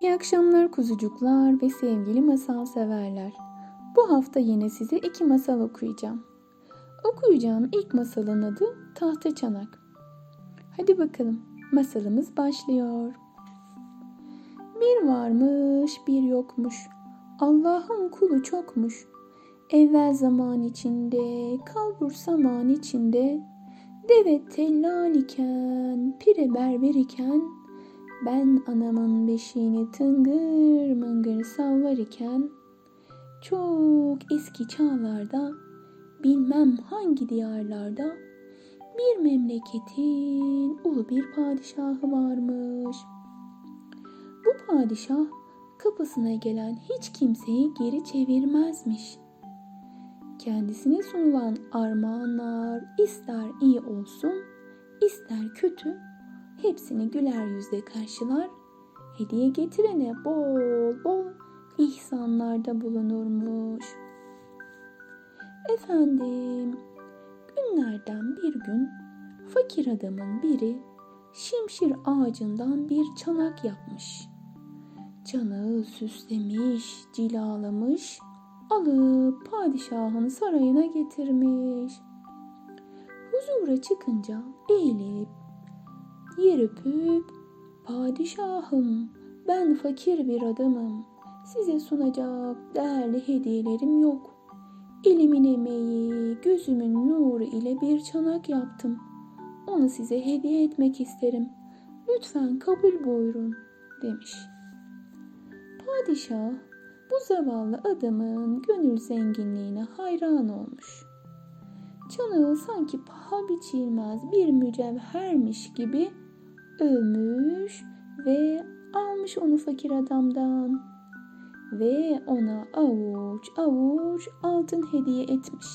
İyi akşamlar kuzucuklar ve sevgili masal severler. Bu hafta yine size iki masal okuyacağım. Okuyacağım ilk masalın adı Tahta Çanak. Hadi bakalım masalımız başlıyor. Bir varmış bir yokmuş. Allah'ın kulu çokmuş. Evvel zaman içinde, kalbur zaman içinde, deve tellal iken, pire berber iken, ben anamın beşiğini tıngır mıngır sallar iken çok eski çağlarda bilmem hangi diyarlarda bir memleketin ulu bir padişahı varmış. Bu padişah kapısına gelen hiç kimseyi geri çevirmezmiş. Kendisine sunulan armağanlar ister iyi olsun ister kötü hepsini güler yüzle karşılar, hediye getirene bol bol ihsanlarda bulunurmuş. Efendim, günlerden bir gün fakir adamın biri şimşir ağacından bir çanak yapmış. Çanağı süslemiş, cilalamış, alıp padişahın sarayına getirmiş. Huzura çıkınca eğilip yer öpüp padişahım ben fakir bir adamım size sunacak değerli hediyelerim yok. Elimin emeği, gözümün nuru ile bir çanak yaptım. Onu size hediye etmek isterim. Lütfen kabul buyurun demiş. Padişah bu zavallı adamın gönül zenginliğine hayran olmuş. Çanağı sanki paha biçilmez bir mücevhermiş gibi övmüş ve almış onu fakir adamdan ve ona avuç avuç altın hediye etmiş.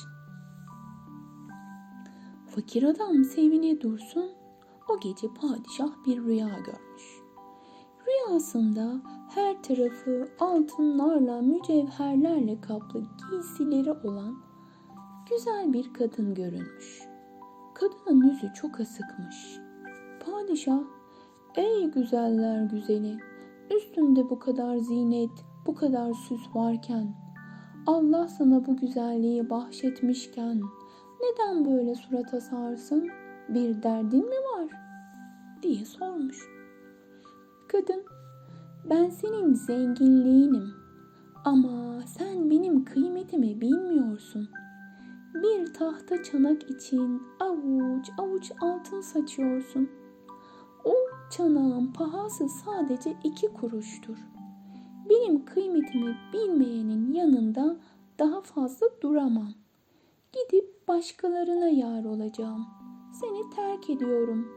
Fakir adam sevine dursun o gece padişah bir rüya görmüş. Rüyasında her tarafı altınlarla mücevherlerle kaplı giysileri olan güzel bir kadın görünmüş. Kadının yüzü çok asıkmış. Padişah, ey güzeller güzeli, üstünde bu kadar zinet, bu kadar süs varken, Allah sana bu güzelliği bahşetmişken, neden böyle surat asarsın? Bir derdin mi var? diye sormuş. Kadın, ben senin zenginliğinim ama sen benim kıymetimi bilmiyorsun. Bir tahta çanak için avuç avuç altın saçıyorsun. O çanağın pahası sadece iki kuruştur. Benim kıymetimi bilmeyenin yanında daha fazla duramam. Gidip başkalarına yar olacağım. Seni terk ediyorum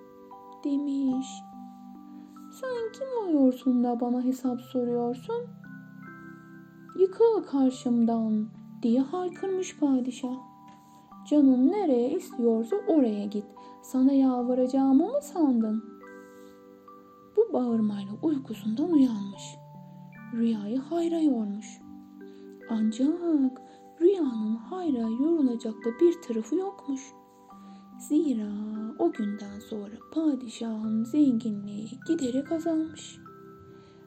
demiş. Sen kim oluyorsun da bana hesap soruyorsun? Yıkıl karşımdan diye haykırmış padişah. Canın nereye istiyorsa oraya git. Sana yalvaracağımı mı sandın? Bu bağırmayla uykusundan uyanmış. Rüyayı hayra yormuş. Ancak rüyanın hayra yorulacak da bir tarafı yokmuş. Zira o günden sonra padişahın zenginliği giderek azalmış.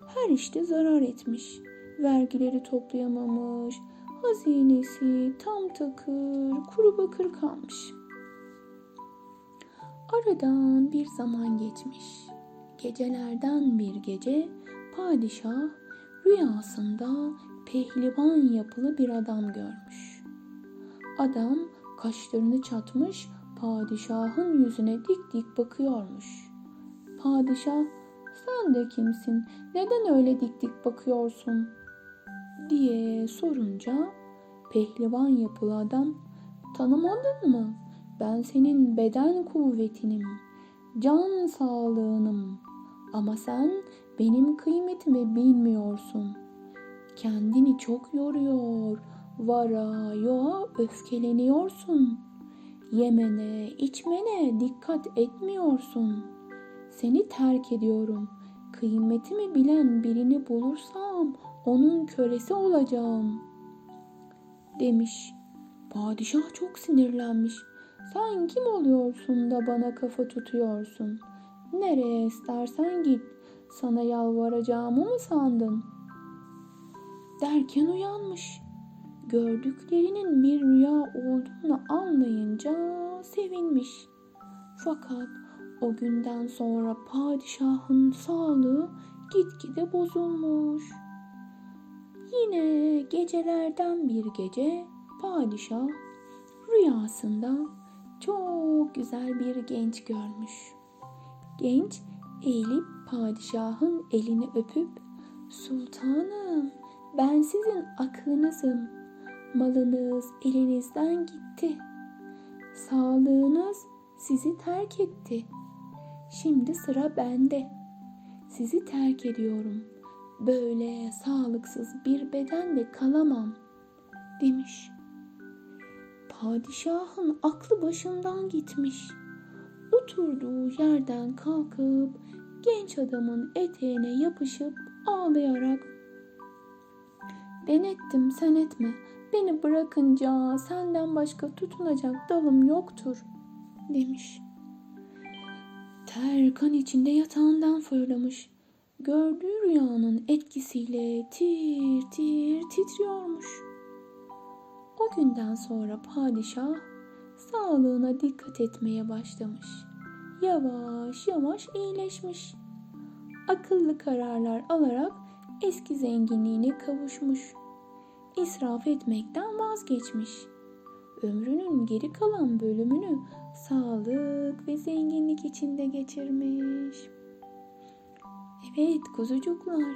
Her işte zarar etmiş. Vergileri toplayamamış. Hazinesi tam takır, kuru bakır kalmış. Aradan bir zaman geçmiş. Gecelerden bir gece padişah rüyasında pehlivan yapılı bir adam görmüş. Adam kaşlarını çatmış padişahın yüzüne dik dik bakıyormuş. Padişah sen de kimsin? Neden öyle dik dik bakıyorsun? diye sorunca pehlivan yapılı adam tanımadın mı? Ben senin beden kuvvetinim, can sağlığınım. Ama sen benim kıymetimi bilmiyorsun. Kendini çok yoruyor, vara yoğa öfkeleniyorsun. Yemene, içmene dikkat etmiyorsun. Seni terk ediyorum. Kıymetimi bilen birini bulursam onun kölesi olacağım. Demiş. Padişah çok sinirlenmiş. Sen kim oluyorsun da bana kafa tutuyorsun? Nereye istersen git. Sana yalvaracağımı mı sandın? Derken uyanmış. Gördüklerinin bir rüya olduğunu anlayınca sevinmiş. Fakat o günden sonra padişahın sağlığı gitgide bozulmuş. Yine gecelerden bir gece padişah rüyasında çok güzel bir genç görmüş. Genç eğilip padişahın elini öpüp Sultanım ben sizin aklınızım. Malınız elinizden gitti. Sağlığınız sizi terk etti. Şimdi sıra bende. Sizi terk ediyorum. Böyle sağlıksız bir bedende kalamam." demiş. Padişahın aklı başından gitmiş. Oturduğu yerden kalkıp genç adamın eteğine yapışıp ağlayarak ben ettim sen etme. Beni bırakınca senden başka tutunacak dalım yoktur demiş. Ter kan içinde yatağından fırlamış. Gördüğü rüyanın etkisiyle tir tir titriyormuş. O günden sonra padişah sağlığına dikkat etmeye başlamış. Yavaş yavaş iyileşmiş. Akıllı kararlar alarak eski zenginliğine kavuşmuş. İsraf etmekten vazgeçmiş. Ömrünün geri kalan bölümünü sağlık ve zenginlik içinde geçirmiş. Evet kuzucuklar,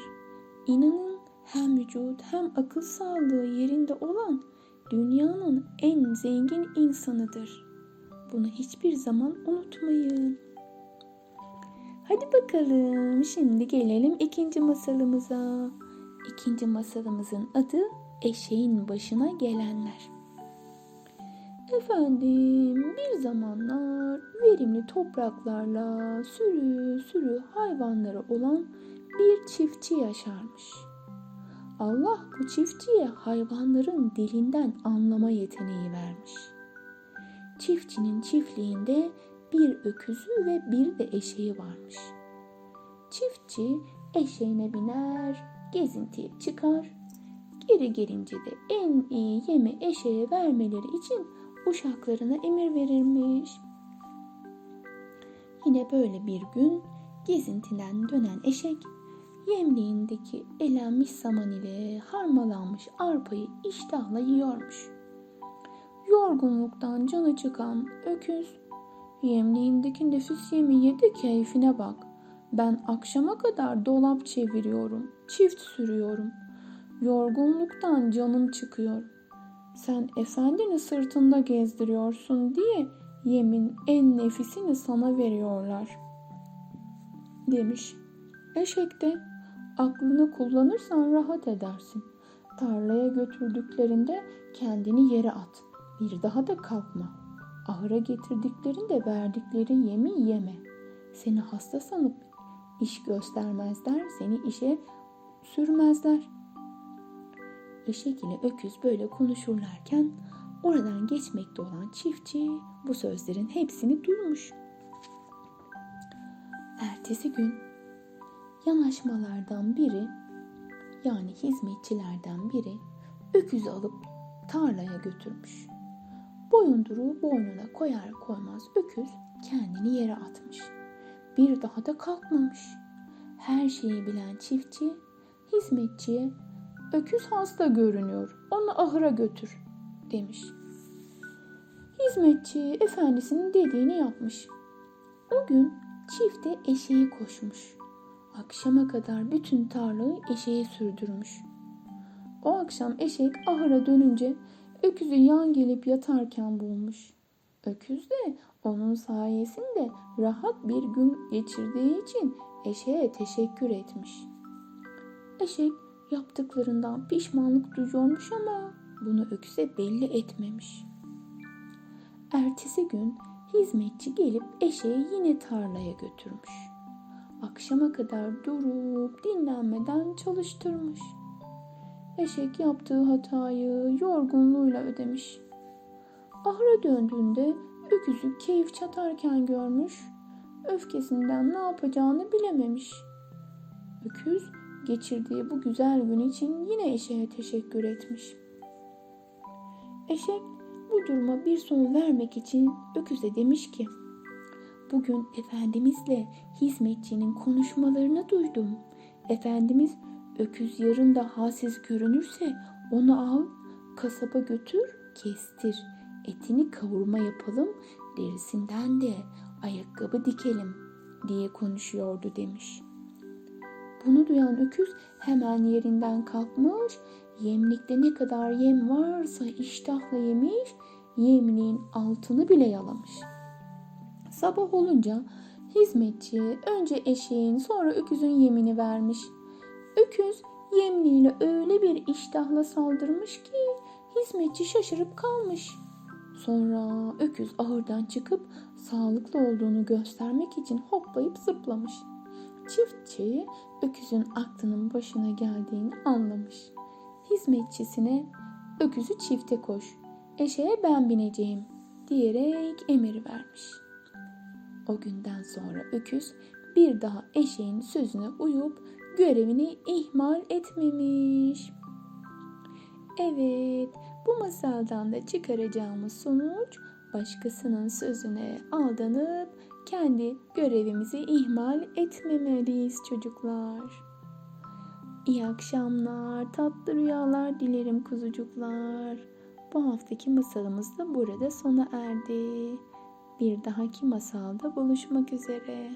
inanın hem vücut hem akıl sağlığı yerinde olan dünyanın en zengin insanıdır. Bunu hiçbir zaman unutmayın. Hadi bakalım şimdi gelelim ikinci masalımıza. İkinci masalımızın adı Eşeğin Başına Gelenler. Efendim bir zamanlar verimli topraklarla sürü sürü hayvanları olan bir çiftçi yaşarmış. Allah bu çiftçiye hayvanların dilinden anlama yeteneği vermiş. Çiftçinin çiftliğinde bir öküzü ve bir de eşeği varmış. Çiftçi eşeğine biner, gezintiye çıkar. Geri gelince de en iyi yemi eşeğe vermeleri için uşaklarına emir verirmiş. Yine böyle bir gün gezintiden dönen eşek yemliğindeki elenmiş saman ile harmalanmış arpayı iştahla yiyormuş. Yorgunluktan canı çıkan öküz Yemliğindeki nefis yemi ye de keyfine bak. Ben akşama kadar dolap çeviriyorum, çift sürüyorum. Yorgunluktan canım çıkıyor. Sen efendini sırtında gezdiriyorsun diye yemin en nefisini sana veriyorlar. Demiş. Eşek de aklını kullanırsan rahat edersin. Tarlaya götürdüklerinde kendini yere at. Bir daha da kalkma.'' Ahıra getirdiklerinde verdikleri yemi yeme. Seni hasta sanıp iş göstermezler, seni işe sürmezler. Eşek ile öküz böyle konuşurlarken oradan geçmekte olan çiftçi bu sözlerin hepsini duymuş. Ertesi gün yanaşmalardan biri yani hizmetçilerden biri öküzü alıp tarlaya götürmüş. Boyunduruğu boynuna koyar koymaz öküz kendini yere atmış. Bir daha da kalkmamış. Her şeyi bilen çiftçi hizmetçiye öküz hasta görünüyor onu ahıra götür demiş. Hizmetçi efendisinin dediğini yapmış. O gün çifte eşeği koşmuş. Akşama kadar bütün tarlayı eşeğe sürdürmüş. O akşam eşek ahıra dönünce öküzü yan gelip yatarken bulmuş. Öküz de onun sayesinde rahat bir gün geçirdiği için eşeğe teşekkür etmiş. Eşek yaptıklarından pişmanlık duyuyormuş ama bunu öküze belli etmemiş. Ertesi gün hizmetçi gelip eşeği yine tarlaya götürmüş. Akşama kadar durup dinlenmeden çalıştırmış. Eşek yaptığı hatayı yorgunluğuyla ödemiş. Ahıra döndüğünde öküzü keyif çatarken görmüş, öfkesinden ne yapacağını bilememiş. Öküz geçirdiği bu güzel gün için yine eşeğe teşekkür etmiş. Eşek bu duruma bir son vermek için öküze demiş ki Bugün Efendimizle hizmetçinin konuşmalarını duydum. Efendimiz öküz yarın da halsiz görünürse onu al, kasaba götür, kestir. Etini kavurma yapalım, derisinden de ayakkabı dikelim diye konuşuyordu demiş. Bunu duyan öküz hemen yerinden kalkmış, yemlikte ne kadar yem varsa iştahla yemiş, yemliğin altını bile yalamış. Sabah olunca hizmetçi önce eşeğin sonra öküzün yemini vermiş. Öküz yemliğiyle öyle bir iştahla saldırmış ki hizmetçi şaşırıp kalmış. Sonra öküz ahırdan çıkıp sağlıklı olduğunu göstermek için hoplayıp zıplamış. Çiftçi öküzün aklının başına geldiğini anlamış. Hizmetçisine öküzü çifte koş, eşeğe ben bineceğim diyerek emir vermiş. O günden sonra öküz bir daha eşeğin sözüne uyup görevini ihmal etmemiş. Evet, bu masaldan da çıkaracağımız sonuç başkasının sözüne aldanıp kendi görevimizi ihmal etmemeliyiz çocuklar. İyi akşamlar, tatlı rüyalar dilerim kuzucuklar. Bu haftaki masalımız da burada sona erdi. Bir dahaki masalda buluşmak üzere.